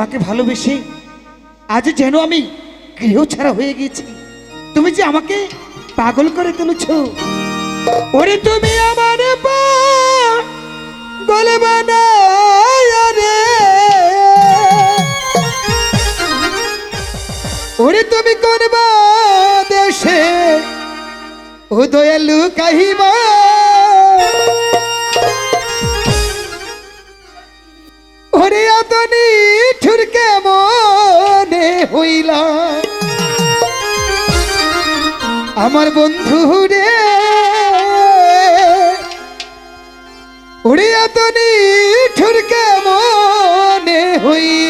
তোমাকে ভালোবেসে আজ যেন আমি গৃহ ছাড়া হয়ে গেছি তুমি যে আমাকে পাগল করে তুলেছ। ওরে তুমি আমার ওরে তুমি করবা দেশে ও দয়ালু কাহিবা ওরে আতনী হইলা। আমার বন্ধু রে উড়িয়া তো নি ঠুরকে মনে হইয়া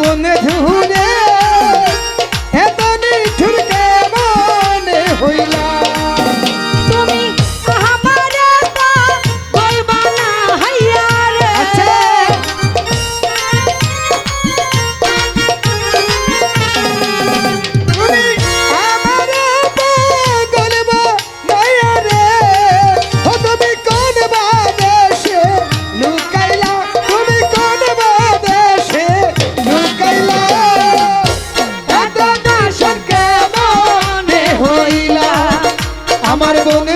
বনে আমার বন্ধু